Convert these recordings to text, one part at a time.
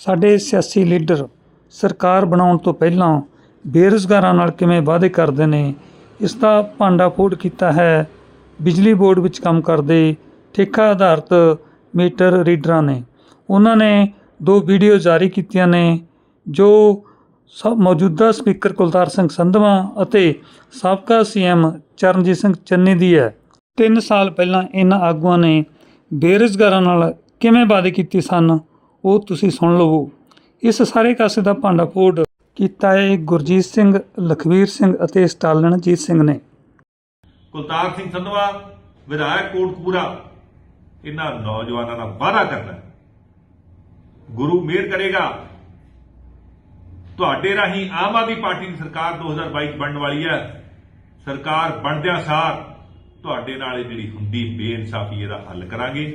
ਸਾਡੇ ਸਿਆਸੀ ਲੀਡਰ ਸਰਕਾਰ ਬਣਾਉਣ ਤੋਂ ਪਹਿਲਾਂ ਬੇਰੁਜ਼ਗਾਰਾਂ ਨਾਲ ਕਿਵੇਂ ਵਾਅਦੇ ਕਰਦੇ ਨੇ, ਇਸ ਦਾ ਭਾਂਡਾ ਫੋੜ ਕੀਤਾ ਹੈ ਬਿਜਲੀ ਬੋਰਡ ਵਿੱਚ ਕੰਮ ਕਰਦੇ ਠੇਕਾ ਆਧਾਰਿਤ ਮੀਟਰ ਰੀਡਰਾਂ ਨੇ। ਉਹਨਾਂ ਨੇ ਦੋ ਵੀਡੀਓ ਜਾਰੀ ਕੀਤੀਆਂ ਨੇ, ਜੋ ਸਭ ਮੌਜੂਦਾ ਸਪੀਕਰ ਕੁਲਤਾਰ ਸਿੰਘ ਸੰਧਵਾ ਅਤੇ ਸਾਬਕਾ ਸੀਐਮ ਚਰਨਜੀਤ ਸਿੰਘ ਚੰਨੀ ਦੀ ਹੈ। 3 ਸਾਲ ਪਹਿਲਾਂ ਇਹਨਾਂ ਆਗੂਆਂ ਨੇ ਬੇਰੁਜ਼ਗਾਰਾਂ ਨਾਲ ਕਿਵੇਂ ਵਾਅਦੇ ਕੀਤੇ ਸਨ ਉਹ ਤੁਸੀਂ ਸੁਣ ਲਵੋ। ਇਸ ਸਾਰੇ ਕਾਸੇ ਦਾ ਭਾਂਡਾ ਫੋੜ ਕੀਤਾ ਹੈ ਗੁਰਜੀਤ ਸਿੰਘ ਲਖਵੀਰ ਸਿੰਘ ਅਤੇ ਸਟਾਲਨਜੀਤ ਸਿੰਘ ਨੇ। ਕੁਲਤਾਰ ਸਿੰਘ ਸੰਧਵਾ ਵਿਧਾਇਕ ਕੋਟਕਪੂਰਾ ਇਹਨਾਂ ਨੌਜਵਾਨਾਂ ਨਾਲ ਵਾਅਦਾ ਕਰਦਾ। ਗੁਰੂ ਮਿਹਰ ਕਰੇਗਾ। ਤੁਹਾਡੇ ਰਾਹੀਂ ਆਮ ਆਦਮੀ ਪਾਰਟੀ ਦੀ ਸਰਕਾਰ 2022 ਚ ਬਣਨ ਵਾਲੀ ਹੈ। ਸਰਕਾਰ ਬਣਦਿਆਂ ਸਾਰ ਤੁਹਾਡੇ ਨਾਲ ਜਿਹੜੀ ਹੁੰਦੀ ਬੇਇਨਸਾਫੀ ਇਹਦਾ ਹੱਲ ਕਰਾਂਗੇ।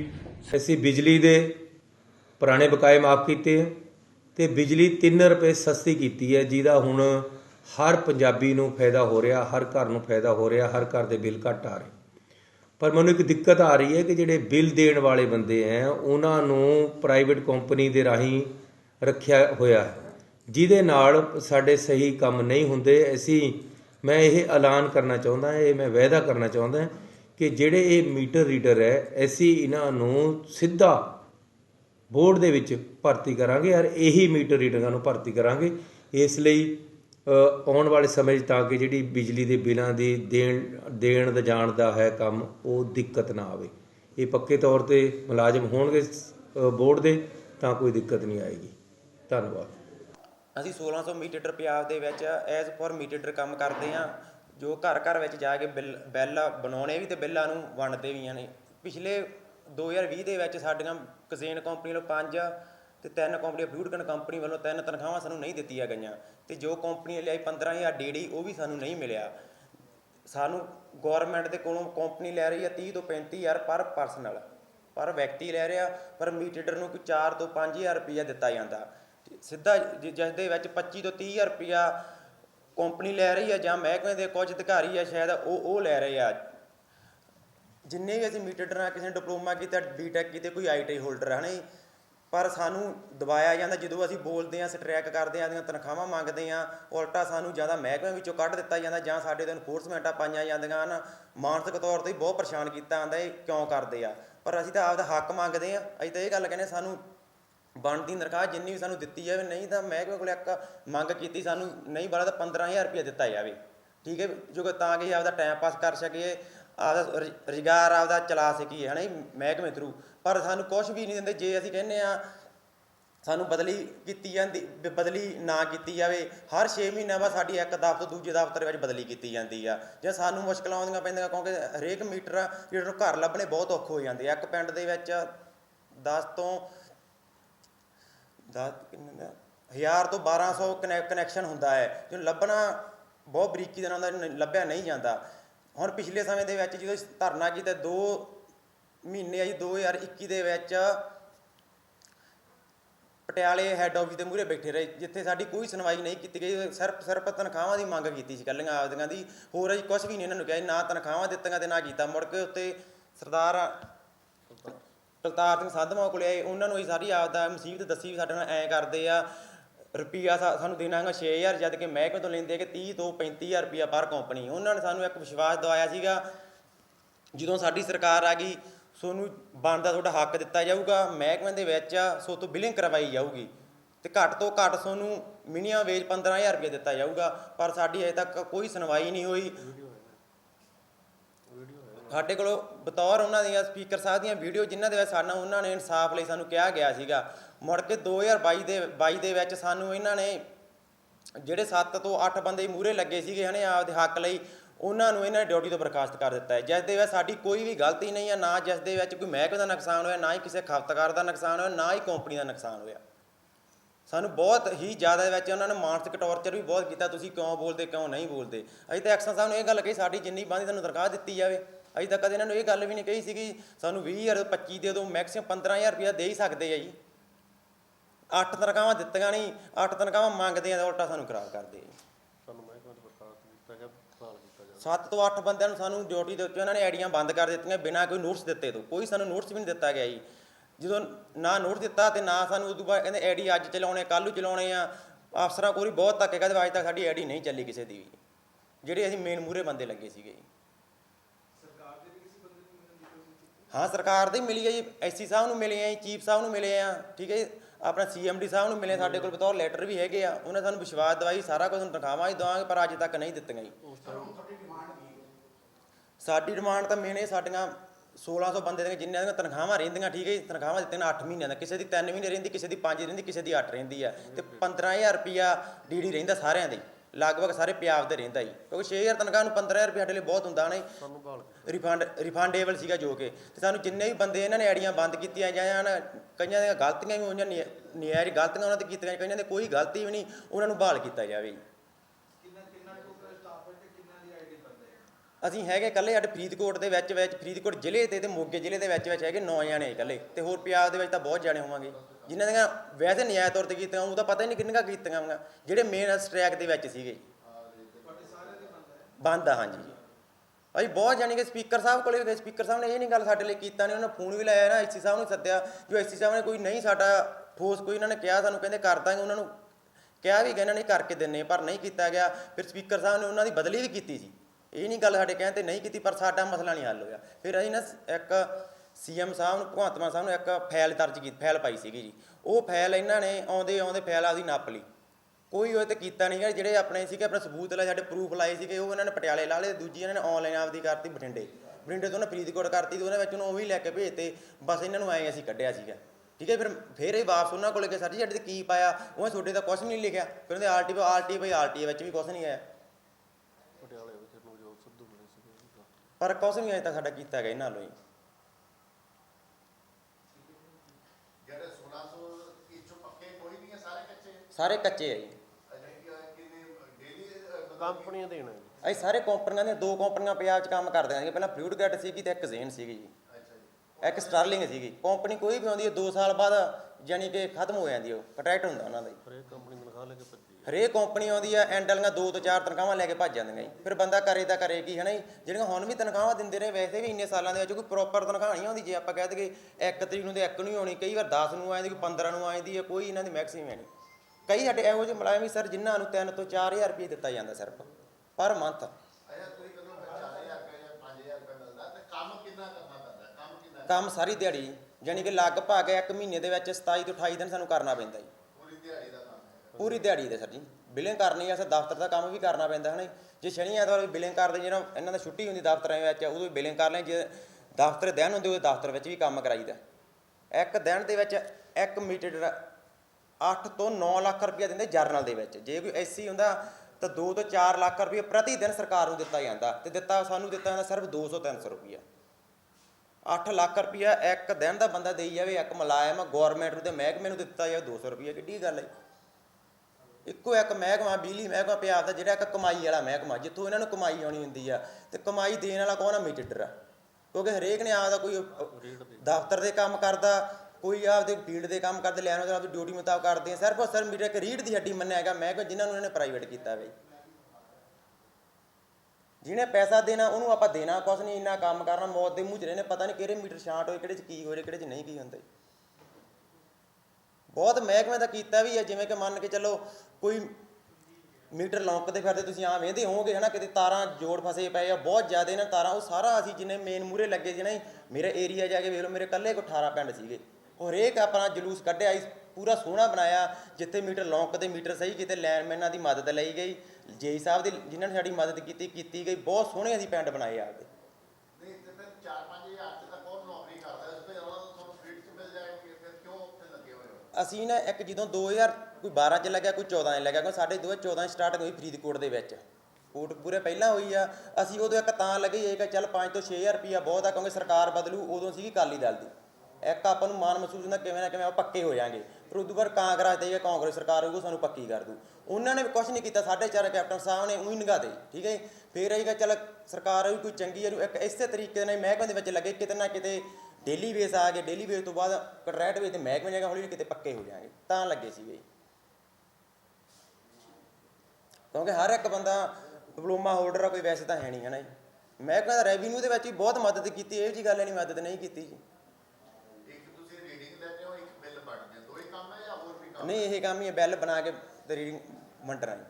ਅਸੀਂ ਬਿਜਲੀ ਦੇ ਪੁਰਾਣੇ ਬਕਾਏ ਮਾਫ ਕੀਤੇ ਹੈ ਤੇ ਬਿਜਲੀ 3 ਰੁਪਏ ਸਸਤੀ ਕੀਤੀ ਹੈ, ਜਿਹਦਾ ਹੁਣ ਹਰ ਪੰਜਾਬੀ ਨੂੰ ਫਾਇਦਾ ਹੋ ਰਿਹਾ, ਹਰ ਘਰ ਨੂੰ ਫਾਇਦਾ ਹੋ ਰਿਹਾ, ਹਰ ਘਰ ਦੇ ਬਿੱਲ ਘੱਟ ਆ ਰਹੇ। ਪਰ ਮੈਨੂੰ ਇੱਕ ਦਿੱਕਤ ਆ ਰਹੀ ਹੈ ਕਿ ਜਿਹੜੇ ਬਿੱਲ ਦੇਣ ਵਾਲੇ ਬੰਦੇ ਹੈ ਉਹਨਾਂ ਨੂੰ ਪ੍ਰਾਈਵੇਟ ਕੰਪਨੀ ਦੇ ਰਾਹੀਂ ਰੱਖਿਆ ਹੋਇਆ ਹੈ, ਜਿਹਦੇ ਨਾਲ ਸਾਡੇ ਸਹੀ ਕੰਮ ਨਹੀਂ ਹੁੰਦੇ। ਅਸੀਂ, ਮੈਂ ਇਹ ਐਲਾਨ ਕਰਨਾ ਚਾਹੁੰਦਾ, ਇਹ ਮੈਂ ਵਾਅਦਾ ਕਰਨਾ ਚਾਹੁੰਦਾ ਕਿ ਜਿਹੜੇ ਇਹ ਮੀਟਰ ਰੀਡਰ ਹੈ ਅਸੀਂ ਇਹਨਾਂ ਨੂੰ ਸਿੱਧਾ ਬੋਰਡ ਦੇ ਵਿੱਚ ਭਰਤੀ ਕਰਾਂਗੇ ਔਰ ਇਹੀ ਮੀਟਰ ਰੀਡਿੰਗਾਂ ਨੂੰ ਭਰਤੀ ਕਰਾਂਗੇ। ਇਸ ਲਈ ਆਉਣ ਵਾਲੇ ਸਮੇਂ 'ਚ ਤਾਂ ਕਿ ਜਿਹੜੀ ਬਿਜਲੀ ਦੇ ਬਿੱਲਾਂ ਦੀ ਦੇਣ ਦੇਣ ਦਾ ਜਾਣ ਦਾ ਹੈ ਕੰਮ, ਉਹ ਦਿੱਕਤ ਨਾ ਆਵੇ। ਇਹ ਪੱਕੇ ਤੌਰ ਤੇ ਮੁਲਾਜ਼ਮ ਹੋਣਗੇ ਬੋਰਡ ਦੇ, ਤਾਂ ਕੋਈ ਦਿੱਕਤ ਨਹੀਂ ਆਏਗੀ। ਧੰਨਵਾਦ। ਅਸੀਂ 1600 ਮੀਟਰ ਪੰਜਾਬ ਦੇ ਵਿੱਚ ਐਜ਼ ਪਰ ਮੀਟਰ ਕੰਮ ਕਰਦੇ ਆ ਜੋ ਘਰ ਘਰ ਵਿੱਚ ਜਾ ਕੇ ਬਿੱਲ ਬਿੱਲ ਬਣਾਉਣੇ ਵੀ ਤੇ ਬਿੱਲਾਂ ਨੂੰ ਵੰਡਦੇ ਵੀ ਨੇ। ਪਿਛਲੇ 2020 ਦੇ ਵਿੱਚ ਸਾਡੀਆਂ ਕਜ਼ੇਨ ਕੰਪਨੀ ਵੱਲੋਂ ਪੰਜ ਤੇ ਤਿੰਨ ਕੰਪਨੀ ਬਰੂਡਕਨ ਕੰਪਨੀ ਵੱਲੋਂ ਤਿੰਨ ਤਨਖਾਹਾਂ ਸਾਨੂੰ ਨਹੀਂ ਦਿੱਤੀਆਂ ਗਈਆਂ ਤੇ ਜੋ ਕੰਪਨੀ ਨੇ ਲਿਆਈ 15000 ਡੀਡੀ ਉਹ ਵੀ ਸਾਨੂੰ ਨਹੀਂ ਮਿਲਿਆ। ਸਾਨੂੰ ਗਵਰਨਮੈਂਟ ਦੇ ਕੋਲੋਂ ਕੰਪਨੀ ਲੈ ਰਹੀ ਹੈ 30 ਤੋਂ 35000 ਪਰ ਪਰਸਨਲ ਪਰ ਵਿਅਕਤੀ ਲੈ ਰਿਹਾ, ਪਰ ਮੀਟਰ ਨੂੰ ਕੋਈ 4 ਤੋਂ 5000 ਰੁਪਇਆ ਦਿੱਤਾ ਜਾਂਦਾ। ਸਿੱਧਾ ਜਿ- ਜਿਸ ਦੇ ਵਿੱਚ 25 ਤੋਂ 30000 ਰੁਪਇਆ ਕੰਪਨੀ ਲੈ ਰਹੀ ਹੈ ਜਾਂ ਮਹਿਕਮੇ ਦੇ ਕੁਝ ਅਧਿਕਾਰੀ ਆ ਸ਼ਾਇਦ ਉਹ ਉਹ ਲੈ ਰਹੇ ਆ। ਜਿੰਨੇ ਵੀ ਅਸੀਂ ਮੀਟਰ ਨਾਲ ਕਿਸੇ ਨੇ ਡਿਪਲੋਮਾ ਕੀਤਾ ਬੀਟੈਕ ਕੀਤੇ, ਕੋਈ ਆਈਟੀ ਹੋਲਡਰ ਹੈ ਨਾ ਜੀ? ਪਰ ਸਾਨੂੰ ਦਬਾਇਆ ਜਾਂਦਾ, ਜਦੋਂ ਅਸੀਂ ਬੋਲਦੇ ਆ ਸਟ੍ਰੈਕ ਕਰਦੇ ਆ ਦੀਆਂ ਤਨਖਾਹਾਂ ਮੰਗਦੇ ਆ ਉਲਟਾ ਸਾਨੂੰ ਜ਼ਿਆਦਾ ਮਹਿਕਮੇ ਵਿੱਚੋਂ ਕੱਢ ਦਿੱਤਾ ਜਾਂਦਾ, ਜਾਂ ਸਾਡੇ ਤੇ ਇਨਫੋਰਸਮੈਂਟਾਂ ਪਾਈਆਂ ਜਾਂਦੀਆਂ ਹਨ। ਮਾਨਸਿਕ ਤੌਰ ਤੇ ਬਹੁਤ ਪਰੇਸ਼ਾਨ ਕੀਤਾ ਜਾਂਦਾ ਇਹ, ਕਿਉਂ ਕਰਦੇ ਆ? ਪਰ ਅਸੀਂ ਤਾਂ ਆਪਦਾ ਹੱਕ ਮੰਗਦੇ ਆ ਅਸੀਂ ਤਾਂ ਇਹ ਗੱਲ ਕਹਿੰਦੇ ਸਾਨੂੰ ਬਣਦੀ ਤਨਖਾਹ ਜਿੰਨੀ ਵੀ ਸਾਨੂੰ ਦਿੱਤੀ ਜਾਵੇ, ਨਹੀਂ ਤਾਂ ਮਹਿਕਮੇ ਕੋਲ ਇੱਕ ਮੰਗ ਕੀਤੀ ਸਾਨੂੰ, ਨਹੀਂ ਬੜਾ ਤਾਂ 15000 ਰੁਪਏ ਦਿੱਤਾ ਜਾਵੇ। ਠੀਕ ਹੈ ਜੋ ਤਾਂ ਕਿ ਅਸੀਂ ਆਪਦਾ ਟਾਈਮ ਪਾਸ ਕਰ ਸਕੀਏ। ਆਪਦਾ ਰੁਜ਼- ਰੁਜ਼ਗਾਰ ਆਪਦਾ ਚਲਾ ਸਕੀਏ ਹਨਾ ਜੀ, ਮਹਿਕਮੇ ਥਰੂ ਪਰ ਸਾਨੂੰ ਕੁਝ ਵੀ ਨਹੀਂ ਦਿੰਦੇ ਜੇ ਅਸੀਂ ਕਹਿੰਦੇ ਆ ਸਾਨੂੰ ਬਦਲੀ ਕੀਤੀ ਜਾਂਦੀ ਬ- ਬਦਲੀ ਨਾ ਕੀਤੀ ਜਾਵੇ ਹਰ 6 ਮਹੀਨਿਆਂ ਬਾਅਦ ਸਾਡੀ ਇੱਕ ਦਫ਼ਤਰ ਤੋਂ ਦੂਜੇ ਦਫ਼ਤਰ ਵਿੱਚ ਬਦਲੀ ਕੀਤੀ ਜਾਂਦੀ ਆ। ਜੇ ਸਾਨੂੰ ਮੁਸ਼ਕਲਾਂ ਆਉਂਦੀਆਂ ਪੈਂਦੀਆਂ ਕਿਉਂਕਿ ਹਰੇਕ ਮੀਟਰ ਆ ਜਿਹੜਾ ਨੂੰ ਘਰ ਲੱਭਣੇ ਬਹੁਤ ਔਖੇ ਹੋ ਜਾਂਦੇ ਆ। ਇੱਕ ਪਿੰਡ ਦੇ ਵਿੱਚ 10 ਤੋਂ 10 ਕਿੰਨੇ ਦਾ? 1000 ਤੋਂ 1200 ਕਨੈਕਸ਼ਨ ਹੁੰਦਾ ਹੈ। ਜੋ ਲੱਭਣਾ ਬਹੁਤ ਬਰੀਕੀ ਦੇ ਨਾਲ ਹੁੰਦਾ, ਲੱਭਿਆ ਨਹੀਂ ਜਾਂਦਾ। ਹੁਣ ਪਿਛਲੇ ਸਮੇਂ ਦੇ ਵਿੱਚ ਜਦੋਂ ਅਸੀਂ ਧਰਨਾ ਕੀਤਾ 2 ਮਹੀਨੇ ਆਈ 2021 ਦੇ ਵਿੱਚ ਪਟਿਆਲੇ ਹੈੱਡ ਆਫਿਸ ਦੇ ਮੂਹਰੇ ਬੈਠੇ ਰਹੇ, ਜਿੱਥੇ ਸਾਡੀ ਕੋਈ ਸੁਣਵਾਈ ਨਹੀਂ ਕੀਤੀ ਗਈ, ਸਿਰਫ ਸਿਰਫ ਤਨਖਾਹਾਂ ਦੀ ਮੰਗ ਕੀਤੀ ਸੀ ਕੱਲੀਆਂ ਆਪਦੀਆਂ ਦੀ, ਹੋਰ ਅਸੀਂ ਕੁਝ ਵੀ ਨਹੀਂ ਇਹਨਾਂ ਨੂੰ ਕਿਹਾ ਨਾ ਤਨਖਾਹਾਂ ਦਿੱਤੀਆਂ ਤੇ ਨਾ ਕੀਤਾ, ਮੁੜ ਕੇ ਉੱਤੇ ਸਰਦਾਰ ਕੁਲਤਾਰ ਸਿੰਘ ਸੰਧਮਾ ਕੋਲੇ ਆਏ, ਉਹਨਾਂ ਨੂੰ ਇਹ ਸਾਰੀ ਆਪਦਾ ਮੁਸੀਬਤ ਦੱਸੀ ਵੀ ਸਾਡੇ ਨਾਲ ਐਂ ਕਰਦੇ ਆ ਰੁਪਈਆ ਸਾ- ਸਾਨੂੰ ਹੈਗਾ 6000 ਜਦ ਕਿ ਮਹਿਕਮੇ ਤੋਂ ਲੈਂਦੇ ਕਿ 30 ਤੋਂ 35000 ਰੁਪਈਆ ਪਰ ਕੰਪਨੀ ਉਹਨਾਂ ਨੇ ਸਾਨੂੰ ਇੱਕ ਵਿਸ਼ਵਾਸ ਦਵਾਇਆ ਸੀਗਾ, ਜਦੋਂ ਸਾਡੀ ਸਰਕਾਰ ਆ ਗਈ, ਸੋਨੂੰ ਬਣਦਾ ਤੁਹਾਡਾ ਹੱਕ ਦਿੱਤਾ ਜਾਊਗਾ, ਮਹਿਕਮੇ ਦੇ ਵਿੱਚ ਸੋ ਤੋਂ ਬਿਲਿੰਗ ਕਰਵਾਈ ਜਾਊਗੀ। ਤੇ ਘੱਟ ਤੋਂ ਘੱਟ ਸੋਨੂੰ ਮਿਨੀਮਮ ਵੇਜ 15000 ਰੁਪਏ ਦਿੱਤਾ ਜਾਊਗਾ, ਪਰ ਸਾਡੀ ਅਜੇ ਤੱਕ ਕੋਈ ਸੁਣਵਾਈ ਨਹੀਂ ਹੋਈ। ਸਾਡੇ ਕੋਲੋਂ ਬਤੌਰ ਉਹਨਾਂ ਦੀਆਂ ਸਪੀਕਰ ਸਾਹਿਬ ਦੀਆਂ ਵੀਡੀਓ ਜਿਨ੍ਹਾਂ ਦੇ ਵਿੱਚ ਸਾਨੂੰ ਉਹਨਾਂ ਨੇ ਇਨਸਾਫ ਲਈ ਸਾਨੂੰ ਕਿਹਾ ਗਿਆ ਸੀਗਾ। ਮੁੜ ਕੇ 2022 ਦੇ 22 ਦੇ ਵਿੱਚ ਸਾਨੂੰ ਇਹਨਾਂ ਨੇ ਜਿਹੜੇ 7 ਤੋਂ 8 ਬੰਦੇ ਮੂਹਰੇ ਲੱਗੇ ਸੀਗੇ ਹਨੇ ਆਪਦੇ ਹੱਕ ਲਈ, ਉਹਨਾਂ ਨੂੰ ਇਹਨਾਂ ਨੇ ਡਿਊਟੀ ਤੋਂ ਬਰਖਾਸਤ ਕਰ ਦਿੱਤਾ ਹੈ। ਜਿਸ ਦੇ ਵਿੱਚ ਸਾਡੀ ਕੋਈ ਵੀ ਗਲਤੀ ਨਹੀਂ ਹੈ, ਨਾ ਜਿਸ ਦੇ ਵਿੱਚ ਕੋਈ ਮਹਿਕਮੇ ਦਾ ਨੁਕਸਾਨ ਹੋਇਆ, ਨਾ ਹੀ ਕਿਸੇ ਖਪਤਕਾਰ ਦਾ ਨੁਕਸਾਨ ਹੋਇਆ, ਨਾ ਹੀ ਕੰਪਨੀ ਦਾ ਨੁਕਸਾਨ ਹੋਇਆ। ਸਾਨੂੰ ਬਹੁਤ ਹੀ ਜ਼ਿਆਦਾ ਵਿੱਚ ਉਹਨਾਂ ਨੇ ਮਾਨਸਿਕ ਟੌਰਚਰ ਵੀ ਬਹੁਤ ਕੀਤਾ, ਤੁਸੀਂ ਕਿਉਂ ਬੋਲਦੇ, ਕਿਉਂ ਨਹੀਂ ਬੋਲਦੇ? ਅਸੀਂ ਤਾਂ ਐਕਸ਼ਨ ਸਾਹਿਬ ਨੂੰ ਇਹ ਗੱਲ ਕਹੀ, ਸਾਡੀ ਜਿੰਨੀ ਬੰਦੀ ਤੁਹਾਨੂੰ ਤਨਖਾਹ ਦਿੱਤੀ ਜਾਵੇ। ਅਸੀਂ ਤਾਂ ਕਦੇ ਇਹਨਾਂ ਨੂੰ ਇਹ ਗੱਲ ਵੀ ਨਹੀਂ ਕਹੀ ਸੀਗੀ ਸਾਨੂੰ 20000 25 ਦੇ ਦਿਓ ਮੈਕਸਿਮਮ 15000 ਰੁਪਇਆ ਦੇ ਹੀ ਸਕਦੇ ਆ ਜੀ। ਅੱਠ ਤਨਖਾਹਾਂ ਦਿੱਤੀਆਂ ਨਹੀਂ ਅੱਠ ਤਨਖਾਹਾਂ ਮੰਗਦੇ ਆ ਤੇ ਉਲਟਾ ਸਾਨੂੰ ਖਰਾਬ ਕਰਦੇ ਆ। ਜੀ ਸੱਤ ਤੋਂ ਅੱਠ ਬੰਦਿਆਂ ਨੂੰ ਸਾਨੂੰ ਡਿਊਟੀ ਦੇ ਉੱਤੇ ਉਹਨਾਂ ਨੇ ਆਈਡੀਆਂ ਬੰਦ ਕਰ ਦਿੱਤੀਆਂ ਬਿਨਾਂ ਕੋਈ ਨੋਟਿਸ ਦਿੱਤੇ ਤੋਂ। ਕੋਈ ਸਾਨੂੰ ਨੋਟਿਸ ਵੀ ਨਹੀਂ ਦਿੱਤਾ ਗਿਆ ਜੀ। ਜਦੋਂ ਨਾ ਨੋਟ ਦਿੱਤਾ ਤੇ ਨਾ ਸਾਨੂੰ ਉਦੋਂ ਬਾਅਦ ਕਹਿੰਦੇ ਆਈਡੀ ਅੱਜ ਚਲਾਉਣੇ ਕੱਲ੍ਹ ਨੂੰ ਚਲਾਉਣੇ ਆ। ਅਫਸਰਾਂ ਕੋਲ ਵੀ ਬਹੁਤ ਧੱਕੇ ਕਰਦੇ ਅੱਜ ਤੱਕ ਸਾਡੀ ਆਈਡੀ ਨਹੀਂ ਚੱਲੀ ਕਿਸੇ ਦੀ ਵੀ। ਜਿਹੜੇ ਅਸੀਂ ਮੇਨ ਮੂਰੇ ਬੰਦੇ ਲੱਗੇ ਸੀਗੇ ਜੀ। ਹਾਂ ਸਰਕਾਰ ਦੇ ਮਿਲੀ ਹੈ ਜੀ। ਐਸਸੀ ਸਾਹਿਬ ਨੂੰ ਮਿਲੇ ਆ ਜੀ ਚੀਫ ਸਾਹਿਬ ਨੂੰ ਮਿਲੇ ਆ। ਠੀਕ ਹੈ ਜੀ। ਆਪਣਾ ਸੀਐਮਡੀ ਸਾਹਿਬ ਨੂੰ ਮਿਲੇ ਸਾਡੇ ਕੋਲ ਬਤੌਰ ਲੈਟਰ ਵੀ ਹੈਗੇ ਆ। ਉਹਨਾਂ ਸਾਨੂੰ ਵਿਸ਼ਵਾਸ ਦਵਾਈ ਸਾਰਾ ਕੁਝ ਤਨਖਾਹਾਂ ਹੀ ਦਵਾਂਗੇ ਪਰ ਅੱਜ ਤੱਕ ਨਹੀਂ ਦਿੱਤੀਆਂ ਜੀ। ਸਾਡੀ ਡਿਮਾਂਡ ਤਾਂ ਮੇਨ ਇਹ ਸਾਡੀਆਂ 1600 ਬੰਦੇ ਦੀਆਂ ਜਿੰਨਿਆਂ ਦੀਆਂ ਤਨਖਾਹਾਂ ਰਹਿੰਦੀਆਂ ਠੀਕ ਹੈ ਜੀ ਤਨਖਾਹਾਂ ਦਿੱਤੀਆਂ 8 ਮਹੀਨਿਆਂ ਦਾ ਕਿਸੇ ਦੀ 3 ਮਹੀਨੇ ਰਹਿੰਦੀ ਕਿਸੇ ਦੀ 5 ਰਹਿੰਦੀ ਕਿਸੇ ਦੀ 8 ਰਹਿੰਦੀ ਆ। ਤੇ 15000 ਰੁਪਿਆ ਡੀਡੀ ਰਹਿੰਦਾ ਸਾਰਿਆਂ ਦੇ। ਲਗਭਗ ਸਾਰੇ ਪੰਜਾਬ ਦੇ ਰਹਿੰਦਾ ਜੀ। ਕਿਉਂਕਿ 6000 ਤਨਖਾਹ ਨੂੰ 15000 ਰੁਪਏ ਸਾਡੇ ਲਈ ਬਹੁਤ ਹੁੰਦਾ ਨਾ ਜੀ। ਰਿਫੰਡ ਰਿਫੰਡੇਬਲ ਸੀਗਾ ਜੋ ਕਿ। ਤੇ ਸਾਨੂੰ ਜਿੰਨੇ ਵੀ ਬੰਦੇ ਇਹਨਾਂ ਨੇ ਆਈਡੀਆਂ ਬੰਦ ਕੀਤੀਆਂ ਜਾਂ ਨਾ ਕਈਆਂ ਦੀਆਂ ਗਲਤੀਆਂ ਵੀ ਹੋਈਆਂ ਨਿਆਰੀ ਗਲਤੀਆਂ ਉਹਨਾਂ ਤੇ ਕੀਤੀਆਂ ਕਈਆਂ ਦੇ ਕੋਈ ਗਲਤੀ ਵੀ ਨਹੀਂ ਉਹਨਾਂ ਨੂੰ ਬਹਾਲ ਕੀਤਾ ਜਾਵੇ ਜੀ। ਅਸੀਂ ਹੈਗੇ ਇਕੱਲੇ ਸਾਡੇ ਫਰੀਦਕੋਟ ਦੇ ਵਿੱਚ ਵਿੱਚ ਫਰੀਦਕੋਟ ਜ਼ਿਲ੍ਹੇ ਤੇ ਤੇ ਮੋਗੇ ਜ਼ਿਲ੍ਹੇ ਦੇ ਵਿੱਚ ਵਿੱਚ ਹੈਗੇ 9 ਜਣੇ ਇਕੱਲੇ। ਤੇ ਹੋਰ ਪੰਜਾਬ ਦੇ ਵਿੱਚ ਤਾਂ ਬਹੁਤ ਜਾਣੇ ਹੋਵਾਂਗੇ। ਜਿਨ੍ਹਾਂ ਦੀਆਂ ਵੈਸੇ ਨਿਆਂ ਤੌਰ ਤੇ ਕੀਤੀਆਂ, ਉਹ ਤਾਂ ਪਤਾ ਹੀ ਨਹੀਂ ਕਿੰਨੀਆਂ ਕੀਤੀਆਂ ਹੋਈਆਂ ਜਿਹੜੇ ਮੇਨ ਸਟ੍ਰੈਕ ਦੇ ਵਿੱਚ ਸੀਗੇ। ਬੰਦ ਆ, ਹਾਂਜੀ। ਭਾਈ, ਬਹੁਤ ਜਾਣੀ ਕਿ ਸਪੀਕਰ ਸਾਹਿਬ ਕੋਲੇ ਗਏ। ਸਪੀਕਰ ਸਾਹਿਬ ਨੇ ਇਹ ਨਹੀਂ ਗੱਲ ਸਾਡੇ ਲਈ ਕੀਤਾ ਨਹੀਂ, ਉਹਨਾਂ ਫੋਨ ਵੀ ਲਾਇਆ ਨਾ ਐਸਸੀ ਸਾਹਿਬ ਨੂੰ ਸੱਦਿਆ, ਜੋ ਐਸਸੀ ਸਾਹਿਬ ਨੇ ਕੋਈ ਨਹੀਂ ਸਾਡਾ ਠੋਸ ਕੋਈ ਇਹਨਾਂ ਨੇ ਕਿਹਾ, ਸਾਨੂੰ ਕਹਿੰਦੇ ਕਰ ਦਾਂਗੇ, ਉਹਨਾਂ ਨੂੰ ਕਿਹਾ ਵੀ ਗਏ ਇਹਨਾਂ ਨੇ ਕਰਕੇ ਦਿੰਨੇ ਪਰ ਨਹੀਂ ਕੀਤਾ ਗਿਆ। ਫਿਰ ਸਪੀਕਰ ਸਾਹਿਬ ਨੇ ਉਹਨਾਂ ਦੀ ਬਦਲੀ ਵੀ ਕੀਤੀ ਸੀ। ਇਹ ਨਹੀਂ ਗੱਲ ਸਾਡੇ ਕਹਿਣ ਤੇ ਨਹੀਂ ਕੀਤੀ, ਪਰ ਸਾਡਾ ਮਸਲਾ ਨਹੀਂ ਹੱਲ ਹੋਇਆ। ਫਿਰ ਅਸੀਂ ਨਾ ਇੱਕ ਸੀਐਮ ਸਾਹਿਬ ਨੂੰ ਭਗਵੰਤ ਮਾਨ ਸਾਹਿਬ ਨੂੰ ਇੱਕ ਫਾਈਲ ਦਰਜ ਕੀਤੀ ਫਾਈਲ ਪਾਈ ਸੀਗੀ ਜੀ। ਉਹ ਫਾਈਲ ਇਹਨਾਂ ਨੇ ਆਉਂਦੇ ਆਉਂਦੇ ਫਾਈਲ ਆਪਦੀ ਨੱਪ ਲਈ। ਕੋਈ ਉਹ ਤੇ ਕੀਤਾ ਨਹੀਂ ਗਾ ਜਿਹੜੇ ਆਪਣੇ ਸੀਗੇ ਆਪਣੇ ਸਬੂਤ ਲਾਏ ਸਾਡੇ ਪ੍ਰੂਫ ਲਾਏ ਸੀਗੇ ਉਹ ਇਹਨਾਂ ਨੇ ਪਟਿਆਲੇ ਲਾ ਲਏ ਦੂਜੀ ਇਹਨਾਂ ਨੇ ਆਨਲਾਈਨ ਆਪਦੀ ਕਰਤੀ ਬਠਿੰਡੇ। ਬਠਿੰਡੇ ਤੋਂ ਨਾ ਫਰੀਦਕੋਟ ਕਰਤੀ ਤੇ ਉਹਨਾਂ ਵਿੱਚ ਉਹਨੂੰ ਉਹ ਵੀ ਲੈ ਕੇ ਭੇਜਤੇ ਬਸ ਇਹਨਾਂ ਨੂੰ ਆਏ ਅਸੀਂ ਕੱਢਿਆ ਸੀਗਾ। ਠੀਕ ਹੈ ਫਿਰ ਫਿਰ ਇਹ ਵਾਪਸ ਉਹਨਾਂ ਕੋਲੇ ਗਏ ਸਰ ਜੀ ਸਾਡੇ ਤੇ ਕੀ ਪਾਇਆ? ਉਹ ਤੁਹਾਡੇ ਤਾਂ ਕੁਝ ਨਹੀਂ ਲਿਖਿਆ। ਫਿਰ ਉਹਦੇ ਆਰਟੀ ਆਰਟੀ ਭਾਈ ਆਰਟੀ ਵਿੱਚ ਵੀ ਕੁਝ ਨਹੀਂ ਆਇਆ। ਪਰ ਕੁਝ ਨਹੀਂ ਅਜੇ ਤੱਕ ਸਾਡਾ ਕੀਤਾ ਗਿਆ ਇਹਨਾਂ ਵੱਲੋਂ ਜੀ ਜਿਹੜੇ 1600 ਇੱਚੋਂ ਪੱਕੇ ਕੋਈ ਨਹੀਂ ਹੈ ਸਾਰੇ ਕੱਚੇ ਸਾਰੇ ਕੱਚੇ ਆ ਜੀ। ਕੰਪਨੀਆਂ ਦੇਣਾ ਅਸੀਂ ਸਾਰੇ ਕੰਪਨੀਆਂ ਦੀਆਂ ਦੋ ਕੰਪਨੀਆਂ ਪੰਜਾਬ 'ਚ ਕੰਮ ਕਰਦੇ ਹਾਂ ਪਹਿਲਾਂ ਫਲੂਡ ਗੈਟ ਸੀਗੀ ਤੇ ਇੱਕ ਜ਼ੇਨ ਸੀਗੀ ਜੀ। ਅੱਛਾ ਜੀ ਇੱਕ ਸਟਾਰਲਿੰਗ ਸੀਗੀ। ਕੰਪਨੀ ਕੋਈ ਵੀ ਆਉਂਦੀ ਹੈ 2 ਸਾਲ ਬਾਅਦ ਯਾਨੀ ਕਿ ਖਤਮ ਹੋ ਜਾਂਦੀ ਉਹ। ਕੰਟਰੈਕਟ ਹੁੰਦਾ ਉਹਨਾਂ ਦਾ ਹਰੇਕ ਕੰਪਨੀ ਤਨਖਾਹ ਲੈ ਕੇ ਭੱਜੀ ਹਰੇਕ ਕੰਪਨੀ ਆਉਂਦੀ ਆ ਐਂਡ ਵਾਲੀਆਂ ਦੋ ਤੋਂ ਚਾਰ ਤਨਖਾਹਾਂ ਲੈ ਕੇ ਭੱਜ ਜਾਂਦੀਆਂ ਜੀ। ਫਿਰ ਬੰਦਾ ਕਰੇ ਤਾਂ ਕਰੇ ਕੀ ਹਨਾ ਜੀ? ਜਿਹੜੀਆਂ ਹੁਣ ਵੀ ਤਨਖਾਹਾਂ ਦਿੰਦੇ ਰਹੇ ਵੈਸੇ ਵੀ ਇੰਨੇ ਸਾਲਾਂ ਦੇ ਵਿੱਚ ਕੋਈ ਪ੍ਰੋਪਰ ਤਨਖਾਹ ਨਹੀਂ ਆਉਂਦੀ। ਜੇ ਆਪਾਂ ਕਹਿ ਦਈਏ ਇੱਕ ਤਰੀਕ ਨੂੰ ਤੇ ਇੱਕ ਨੂੰ ਹੀ ਆਉਣੀ ਕਈ ਵਾਰ 10 ਨੂੰ ਆ ਜਾਂਦੀ ਕੋਈ 15 ਨੂੰ ਆ ਜਾਂਦੀ ਹੈ ਕੋਈ ਇਹਨਾਂ ਦੀ ਮੈਕਸਿਮਮ ਹੈ ਨਹੀਂ। ਕਈ ਸਾਡੇ ਇਹੋ ਜਿਹੇ ਮੁਲਾਜ਼ਮ ਵੀ ਸਰ ਜਿਨ੍ਹਾਂ ਨੂੰ 3 ਤੋਂ 4000 ਰੁਪਏ ਦਿੱਤਾ ਜਾਂਦਾ ਸਿਰਫ ਪਰ ਮੰਥ ਅਜਾ ਤੁਸੀਂ ਕਦੋਂ 4000 ਰੁਪਏ ਜਾਂ 5000 ਰੁਪਏ ਮਿਲਦਾ? ਤੇ ਕੰਮ ਕਿੰਨਾ ਕਰਨਾ ਪੈਂਦਾ? ਕੰਮ ਕਿੰਨਾ ਕੰਮ ਸਾਰੀ ਦਿਹਾੜੀ ਯਾਨੀ ਕਿ ਲਗਭਗ ਇੱਕ ਮਹੀਨੇ ਦੇ ਵਿੱਚ 27 ਤੋਂ 28 ਦਿਨ ਸਾਨੂੰ ਕਰਨਾ ਪੈਂਦਾ ਜੀ। ਪੂਰੀ ਦਿਹਾੜੀ ਦਾ ਕੰਮ ਪੂਰੀ ਦਿਹਾੜੀ ਦੇ ਸਰ ਜੀ। ਬਿਲਿੰਗ ਕਰਨੀ ਆ ਸਰ ਦਫ਼ਤਰ ਦਾ ਕੰਮ ਵੀ ਕਰਨਾ ਪੈਂਦਾ ਹਨਾ ਜੀ। ਜੇ ਸ਼ਨੀ ਐਤਵਾਰ ਵੀ ਬਿਲਿੰਗ ਕਰਦੇ ਜਿਹੜਾ ਇਹਨਾਂ ਦਾ ਛੁੱਟੀ ਹੁੰਦੀ ਦਫ਼ਤਰਾਂ ਵਿੱਚ ਉਦੋਂ ਵੀ ਬਿਲਿੰਗ ਕਰ ਲੈ ਜੇ ਦਫ਼ਤਰ ਦਿਨ ਹੁੰਦੇ ਉਹ ਦਫ਼ਤਰ ਵਿੱਚ ਵੀ ਕੰਮ ਕਰਾਈਦਾ। ਇੱਕ ਦਿਨ ਦੇ ਵਿੱਚ ਇੱਕ ਮੀਟਰ 8 ਤੋਂ 9 ਲੱਖ ਰੁਪਏ ਦਿੰਦੇ ਜਰਨਲ ਦੇ ਵਿੱਚ। ਜੇ ਕੋਈ ਐਸੀ ਹੁੰਦਾ ਤਾਂ 2 ਤੋਂ 4 ਲੱਖ ਰੁਪਏ ਪ੍ਰਤੀ ਦਿਨ ਸਰਕਾਰ ਨੂੰ ਦਿੱਤਾ ਜਾਂਦਾ ਤੇ ਦਿੱਤਾ, ਸਾਨੂੰ ਦਿੱਤਾ ਜਾਂਦਾ ਸਿਰਫ 200 300 ਰੁਪਏ 8 ਲੱਖ ਰੁਪਇਆ ਇੱਕ ਦਿਨ ਦਾ ਬੰਦਾ ਦੇਈ ਜਾਵੇ, ਇੱਕ ਮੁਲਾਜ਼ਮ ਗਵਰਨਮੈਂਟ ਨੂੰ ਤੇ ਮਹਿਕਮੇ ਨੂੰ ਦਿੱਤਾ ਜਾਵੇ 200 ਰੁਪਏ ਕਿੱਡੀ ਗੱਲ ਹੈ ਇੱਕੋ ਇੱਕ ਮਹਿਕਮਾ, ਬਿਜਲੀ ਮਹਿਕਮਾ, ਪੰਜਾਬ ਦਾ ਜਿਹੜਾ ਇੱਕ ਕਮਾਈ ਵਾਲਾ ਮਹਿਕਮਾ, ਜਿੱਥੋਂ ਇਹਨਾਂ ਨੂੰ ਕਮਾਈ ਆਉਣੀ ਹੁੰਦੀ ਆ ਤੇ ਕਮਾਈ ਦੇਣ ਵਾਲਾ ਕੌਣ ਆ? ਮੀਟਰ ਆ। ਕਿਉਂਕਿ ਹਰੇਕ ਨੇ ਆਪਦਾ ਕੋਈ ਦਫ਼ਤਰ ਦੇ ਕੰਮ ਕਰਦਾ ਕੋਈ ਆਪਦੇ ਫੀਲਡ ਦੇ ਕੰਮ ਕਰਦੇ ਲੈਣ ਵਾਲਾ ਆਪਦੀ ਡਿਊਟੀ ਮੁਤਾਬਕ ਕਰਦੇ ਆ। ਸਿਰਫ ਔਰ ਸਿਰਫ ਇੱਕ ਰੀੜ ਦੀ ਹੱਡੀ ਮੰਨਿਆ ਹੈਗਾ ਮਹਿਕਮਾ ਜਿਨ੍ਹਾਂ ਨੂੰ ਇਹਨਾਂ ਨੇ ਪ੍ਰਾਈਵੇਟ ਕੀਤਾ ਬਈ। ਜਿਹਨੇ ਪੈਸਾ ਦੇਣਾ, ਉਹਨੂੰ ਆਪਾਂ ਦੇਣਾ, ਕੁਛ ਨਹੀਂ, ਇੰਨਾ ਕੰਮ ਕਰਨਾ, ਮੌਤ ਦੇ ਮੂੰਹ ਚ ਰਹਿਣੇ ਪਤਾ ਨਹੀਂ ਕਿਹੜੇ ਮੀਟਰ ਸ਼ਾਰਟ ਹੋਏ, ਕਿਹੜੇ ਚ ਕੀ ਹੋ ਰਿਹਾ ਕਿਹੜੇ ਚ ਨਹੀਂ ਕੀ ਹੁੰਦਾ। ਬਹੁਤ ਮਹਿਕਮੇ ਦਾ ਕੀਤਾ ਵੀ ਹੈ, ਜਿਵੇਂ ਕਿ ਮੰਨ ਕੇ ਚੱਲੋ, ਕੋਈ ਮੀਟਰ ਲੌਂਕਦੇ ਫਿਰਦੇ, ਤੁਸੀਂ ਆ ਵੇਂਦੇ ਹੋਵੋਗੇ, ਹਨਾ, ਕਿਤੇ ਤਾਰਾਂ ਜੋੜ ਫਸੇ ਪਏ ਆ, ਬਹੁਤ ਜ਼ਿਆਦਾ ਇਹਨਾਂ ਤਾਰਾਂ, ਉਹ ਸਾਰਾ ਅਸੀਂ ਜਿੰਨੇ ਮੇਨ ਮੂਰੇ ਲੱਗੇ ਸੀ ਨਾ ਮੇਰਾ ਏਰੀਆ ਜਾ ਕੇ ਵੇਖ ਲਓ, ਮੇਰੇ ਕੱਲੇ ਕੋ 18 ਪਿੰਡ ਸੀਗੇ। ਉਹ ਹਰੇਕ ਆਪਣਾ ਜਲੂਸ ਕੱਢਿਆ ਸੀ ਪੂਰਾ ਸੋਹਣਾ ਬਣਾਇਆ ਜਿੱਥੇ ਮੀਟਰ ਲੌਂਕਦੇ ਮੀਟਰ ਸਹੀ ਕਿਤੇ ਲਾਈਨਮੈਨਾਂ ਦੀ ਮਦਦ ਲਈ ਗਈ ਜੇਈ ਸਾਹਿਬ ਦੀ ਜਿਨ੍ਹਾਂ ਨੇ ਸਾਡੀ ਮਦਦ ਕੀਤੀ ਕੀਤੀ ਗਈ ਬਹੁਤ ਸੋਹਣੇ ਅਸੀਂ ਪਿੰਡ ਬਣਾਏ ਆਪਦੇ। ਨਹੀਂ ਤੇ ਫਿਰ 4-5000 ਚ ਤਾਂ ਕੌਣ ਨੌਕਰੀ ਕਰਦਾ ਇਸ ਤੋਂ ਜ਼ਿਆਦਾ ਤਾਂ ਤੁਹਾਨੂੰ ਫੀਲਡ 'ਚ ਮਿਲ ਜਾਏਗੀ ਫਿਰ ਕਿਉਂ ਉੱਥੇ ਲੱਗੇ ਹੋਏ ਹੋ? ਅਸੀਂ ਨਾ ਇੱਕ ਜਦੋਂ 2000 ਕੋਈ 12 ਚ ਲੱਗਿਆ ਕੋਈ 14 ਚ ਲੱਗਿਆ ਕਿਉਂਕਿ ਸਾਡੇ 2014 ਸਟਾਰਟ ਹੋਈ ਫਰੀਦਕੋਟ ਦੇ ਵਿੱਚ। ਕੋਟਕਪੂਰੇ ਪਹਿਲਾਂ ਹੋਈ ਆ ਅਸੀਂ ਉਦੋਂ ਇੱਕ ਤਾਂ ਲੱਗੇ ਇਹ ਕਿ ਚੱਲ 5 ਤੋਂ 6000 ਰੁਪਿਆ ਬਹੁਤ ਆ ਕਿਉਂਕਿ ਸਰਕਾਰ ਬਦਲੂ ਉਦੋਂ ਸੀਗੀ ਕਾਲੀ ਦਲ ਦੀ। ਇੱਕ ਆਪਾਂ ਨੂੰ ਮਾਣ ਮਹਿਸੂਸ ਹੁੰਦਾ ਕਿਵੇਂ ਨਾ ਕਿਵੇਂ ਆਪਾਂ ਪੱਕੇ ਹੋ ਜਾਾਂਗੇ। ਪਰ ਉਦੋਂ ਬਾਅਦ ਕਾਂਗਰਸ ਦੇ ਜਾਂ ਕਾਂਗਰਸ ਸਰਕਾਰ ਹੋਊਗੀ ਸਾਨੂੰ ਪੱਕੀ ਕਰ ਦੂ ਉਹਨਾਂ ਨੇ ਵੀ ਕੁਝ ਨਹੀਂ ਕੀਤਾ ਸਾਢੇ ਚਾਰ ਕੈਪਟਨ ਸਾਹਿਬ ਨੇ ਉਹੀ ਨਿਗਾ ਦੇ, ਠੀਕ ਹੈ ਜੀ। ਫਿਰ ਆਈਗਾ ਚੱਲ ਸਰਕਾਰ ਵੀ ਕੋਈ ਚੰਗੀ ਹੈ ਇੱਕ ਇਸੇ ਤਰੀਕੇ ਨਾਲ ਮਹਿਕਮੇ ਦੇ ਵਿੱਚ ਲੱਗੇ, ਕਿਤੇ ਨਾ ਕਿਤੇ ਡੇਲੀ ਬੇਸ ਆ ਗਏ। ਡੇਲੀ ਬੇਸ ਤੋਂ ਬਾਅਦ ਕੰਟਰੈਕਟ ਵੇਸ ਤੇ ਮਹਿਕਮੇ ਜਗ੍ਹਾ ਹੌਲੀ ਕਿਤੇ ਪੱਕੇ ਹੋ ਜਾਣਗੇ ਤਾਂ ਲੱਗੇ ਸੀਗੇ ਜੀ। ਕਿਉਂਕਿ ਹਰ ਇੱਕ ਬੰਦਾ ਡਿਪਲੋਮਾ ਹੋਲਡਰ ਆ, ਕੋਈ ਵੈਸੇ ਤਾਂ ਹੈ ਨਹੀਂ, ਹੈ ਨਾ ਜੀ? ਮਹਿਕਮੇ ਦਾ ਰੈਵਨਿਊ ਦੇ ਵਿੱਚ ਵੀ ਬਹੁਤ ਮਦਦ ਕੀਤੀ, ਇਹ ਜੀ ਗੱਲ ਨਹੀਂ ਮਦਦ ਨਹੀਂ ਕੀਤੀ ਜੀ ਇੱਕ ਤੁਸੀਂ ਰੀਡਿੰਗ ਨਹੀਂ ਇਹ ਕੰਮ ਹੀ ਹੈ ਬਿੱਲ ਬਣਾ ਕੇ ਤੇ ਰੀਡਿੰਗ ਜੀ।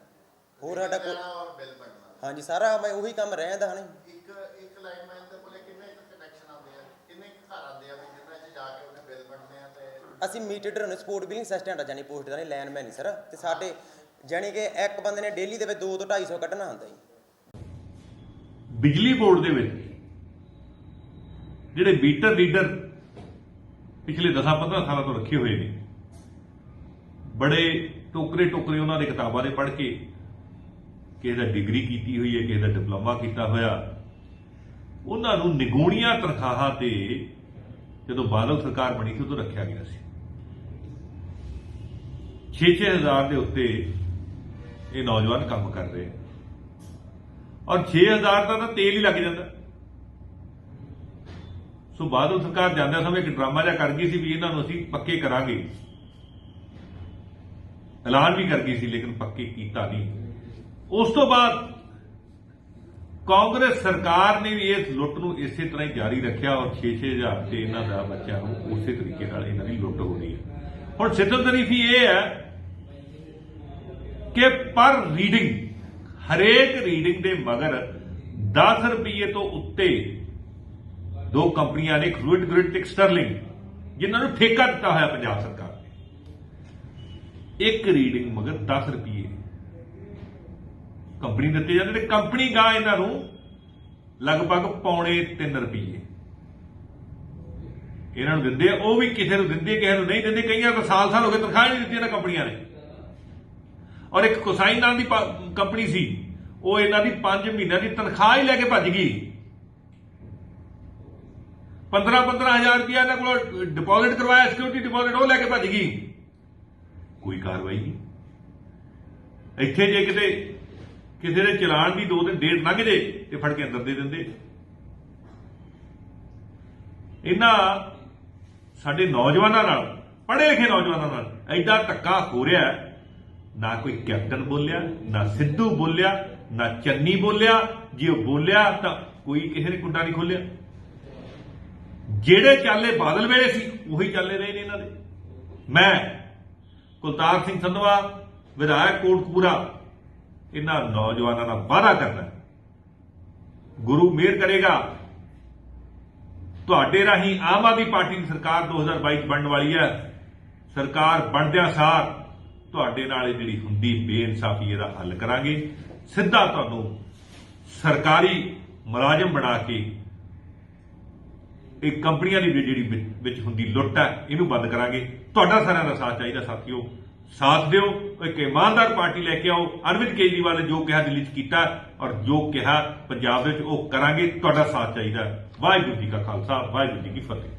ਹੋਰ ਸਾਡਾ ਕੋਈ ਬਿੱਲ ਬਣਨਾ ਹਾਂਜੀ ਸਾਰਾ ਮੈਂ ਉਹੀ ਕੰਮ ਰਹਿੰਦਾ ਹਣੀ ਇੱਕ ਇੱਕ ਲਾਈਨਮੈਨ ਦੇ ਕੋਲੇ ਕਿੰਨੇ ਕਨੈਕਸ਼ਨ ਆਉਂਦੇ ਆ? ਕਿੰਨੇ ਕੁ ਘਰ ਆਉਂਦੇ ਆ ਵੀ ਜਿੰਨਾਂ 'ਚ ਜਾ ਕੇ ਉਹਨੇ ਬਿੱਲ ਬਣਨੇ ਆ ਤੇ ਅਸੀਂ ਮੀਟਰ ਨੇ ਸਪੋਰਟ ਬਿਲਿੰਗ ਸਿਸਟਮ ਆ ਜਾਨੀ ਪੋਸਟ ਦਾ ਨਹੀਂ ਲਾਈਨਮੈਨ ਨਹੀਂ ਸਰ ਤੇ ਸਾਡੇ ਜਾਨੀ ਕਿ ਇੱਕ ਬੰਦੇ ਨੇ ਡੇਲੀ ਦੇ ਵਿੱਚ 2 ਤੋਂ 250 ਕੱਢਣਾ ਹੁੰਦਾ ਜੀ। ਬਿਜਲੀ ਬੋਰਡ ਦੇ ਵਿੱਚ ਜਿਹੜੇ ਮੀਟਰ ਰੀਡਰ ਪਿਛਲੇ 10-15 ਸਾਲਾਂ ਤੋਂ ਰੱਖੇ ਹੋਏ ਨੇ ਬੜੇ ਟੋਕਰੇ ਟੋਕਰੇ ਉਹਨਾਂ ਦੇ ਕਿਤਾਬਾਂ ਦੇ ਪੜ੍ਹ ਕੇ ਕਿਸੇ ਦਾ ਡਿਗਰੀ ਕੀਤੀ ਹੋਈ ਹੈ, ਕਿਸੇ ਦਾ ਡਿਪਲੋਮਾ ਕੀਤਾ ਹੋਇਆ। ਉਹਨਾਂ ਨੂੰ ਨਿਗੂਣੀਆਂ ਤਨਖਾਹਾਂ ਤੇ ਜਦੋਂ ਬਾਦਲ ਸਰਕਾਰ ਬਣੀ ਸੀ, ਉਦੋਂ ਰੱਖਿਆ ਗਿਆ ਸੀ। 6-6 ਹਜ਼ਾਰ ਦੇ ਉੱਤੇ ਇਹ ਨੌਜਵਾਨ ਕੰਮ ਕਰ ਰਹੇ ਔਰ 6000 ਦਾ ਤਾਂ ਤੇਲ ਹੀ ਲੱਗ ਜਾਂਦਾ। ਸੋ ਬਾਦਲ ਸਰਕਾਰ ਜਾਂਦੇ ਸਮੇਂ ਇੱਕ ਡਰਾਮਾ ਜਿਹਾ ਕਰ ਗਈ ਸੀ ਵੀ ਇਹਨਾਂ ਨੂੰ ਅਸੀਂ ਪੱਕੇ ਕਰਾਂਗੇ। ਐਲਾਨ ਵੀ ਕਰ ਗਈ ਸੀ, ਲੇਕਿਨ ਪੱਕੇ ਕੀਤਾ ਨਹੀਂ। ਉਸ ਤੋਂ ਬਾਅਦ ਕਾਂਗਰਸ ਸਰਕਾਰ ਨੇ ਵੀ ਇਸ ਲੁੱਟ ਨੂੰ ਇਸੇ ਤਰ੍ਹਾਂ ਹੀ ਜਾਰੀ ਰੱਖਿਆ ਔਰ 6-6000 ਤੇ ਇਹਨਾਂ ਦਾ ਬੱਚਿਆਂ ਨੂੰ ਉਸੇ ਤਰੀਕੇ ਨਾਲ ਇਹਨਾਂ ਦੀ ਲੁੱਟ ਹੋ ਰਹੀ ਹੈ। ਹੁਣ ਸਿੱਧਲ ਤਰੀਫੀ ਇਹ ਹੈ ਕਿ ਪਰ ਰੀਡਿੰਗ ਹਰੇਕ ਰੀਡਿੰਗ ਦੇ ਮਗਰ 10 ਰੁਪਏ ਤੋਂ ਉੱਤੇ ਦੋ ਕੰਪਨੀਆਂ ਨੇ ਖਰੂਟ ਗ੍ਰਿਡ ਤੇ ਸਟਰਲਿੰਗ ਜਿਨ੍ਹਾਂ ਨੂੰ ਠੇਕਾ ਦਿੱਤਾ ਹੋਇਆ ਪੰਜਾਬ ਸਰਕਾਰ ਇੱਕ ਰੀਡਿੰਗ ਮਗਰ 10 ਰੁਪਏ ਕੰਪਨੀ ਦਿੱਤੇ ਜਾਂਦੇ ਤੇ ਕੰਪਨੀ ਗਾ ਇਹਨਾਂ ਨੂੰ ਲਗਭਗ ਪੌਣੇ 3 ਰੁਪਏ ਇਹਨਾਂ ਨੂੰ ਦਿੰਦੇ ਆ, ਉਹ ਵੀ ਕਿਸੇ ਨੂੰ ਦਿੰਦੇ, ਕਿਸੇ ਨੂੰ ਨਹੀਂ ਦਿੰਦੇ, ਕਈਆਂ ਤਾਂ ਸਾਲ ਸਾਲ ਹੋ ਗਏ ਤਨਖਾਹ ਨਹੀਂ ਦਿੱਤੀ ਇਹਨਾਂ ਕੰਪਨੀਆਂ ਨੇ। ਔਰ ਇੱਕ ਕੋਸਾਈ ਨਾਮ ਦੀ ਕੰਪਨੀ ਸੀ, ਉਹ ਇਹਨਾਂ ਦੀ 5 ਮਹੀਨਿਆਂ ਦੀ ਤਨਖਾਹ ਹੀ ਲੈ ਕੇ ਭੱਜ ਗਈ। 15 15000 ਰੁਪਇਆ ਇਹਨਾਂ ਕੋਲ ਡਿਪੋਜ਼ਿਟ ਕਰਵਾਇਆ ਸਿਕਿਉਰਿਟੀ ਡਿਪੋਜ਼ਿਟ ਉਹ ਲੈ ਕੇ ਭੱਜ ਗਈ। ਕੋਈ ਕਾਰਵਾਈ ਨਹੀਂ। ਇੱਥੇ ਜੇ ਕਿਤੇ ਕਿਸੇ ਦੇ ਚਲਾਨ ਦੀ ਦੋ ਦਿਨ ਡੇਟ ਲੰਘ ਜੇ ਤੇ ਫੜ ਕੇ ਅੰਦਰ ਦੇ ਦਿੰਦੇ। ਇਹਨਾਂ ਸਾਡੇ ਨੌਜਵਾਨਾਂ ਨਾਲ ਪੜ੍ਹੇ ਲਿਖੇ ਨੌਜਵਾਨਾਂ ਨਾਲ ਐਡਾ ਧੱਕਾ ਹੋ ਰਿਹਾ ਨਾ ਕੋਈ ਕੈਪਟਨ ਬੋਲਿਆ, ਨਾ ਸਿੱਧੂ ਬੋਲਿਆ, ਨਾ ਚੰਨੀ ਬੋਲਿਆ। ਜੇ ਉਹ ਬੋਲਿਆ ਤਾਂ ਕੋਈ ਕਿਸੇ ਨੇ ਕੁੰਡਾ ਨਹੀਂ ਖੋਲਿਆ ਜਿਹੜੇ ਚਾਲੇ ਬਾਦਲ ਵੇਲੇ ਸੀ, ਉਹੀ ਚਾਲੇ ਰਹੇ ਨੇ ਇਹਨਾਂ ਦੇ। ਮੈਂ ਕੁਲਤਾਰ ਸਿੰਘ ਸੰਧਵਾ, ਵਿਧਾਇਕ ਕੋਟਪੂਰਾ ਇਹਨਾਂ ਨੌਜਵਾਨਾਂ ਦਾ ਵਾਅਦਾ ਕਰਦਾ ਗੁਰੂ ਮਿਹਰ ਕਰੇਗਾ। ਤੁਹਾਡੇ ਰਾਹੀਂ ਆਮ ਆਦਮੀ ਪਾਰਟੀ ਦੀ ਸਰਕਾਰ 2022 ਚ ਬਣਨ ਵਾਲੀ ਹੈ। ਸਰਕਾਰ ਬਣਦਿਆਂ ਸਾਰ ਤੁਹਾਡੇ ਨਾਲ ਇਹ ਜਿਹੜੀ ਹੁੰਦੀ ਬੇਇਨਸਾਫੀ, ਇਹਦਾ ਹੱਲ ਕਰਾਂਗੇ। ਸਿੱਧਾ ਤੁਹਾਨੂੰ ਸਰਕਾਰੀ ਮੁਲਾਜ਼ਮ ਬਣਾ ਕੇ ਇਹ ਕੰਪਨੀਆਂ ਦੀ ਜਿਹੜੀ ਵਿੱਚ- ਵਿੱਚ ਹੁੰਦੀ ਲੁੱਟ ਹੈ, ਇਹਨੂੰ ਬੰਦ ਕਰਾਂਗੇ। ਤੁਹਾਡਾ ਸਾਰਿਆਂ ਦਾ ਸਾਥ ਚਾਹੀਦਾ ਸਾਥੀਓ। ਸਾਥ ਦਿਓ, ਇੱਕ ਇਮਾਨਦਾਰ ਪਾਰਟੀ ਲੈ ਕੇ ਆਓ। ਅਰਵਿੰਦ ਕੇਜਰੀਵਾਲ ਨੇ ਜੋ ਕਿਹਾ ਦਿੱਲੀ 'ਚ ਕੀਤਾ ਔਰ ਜੋ ਕਿਹਾ ਪੰਜਾਬ ਵਿੱਚ ਉਹ ਕਰਾਂਗੇ, ਤੁਹਾਡਾ ਸਾਥ ਚਾਹੀਦਾ। ਵਾਹਿਗੁਰੂ ਜੀ ਕਾ ਖਾਲਸਾ, ਵਾਹਿਗੁਰੂ ਜੀ ਕੀ ਫਤਿਹ।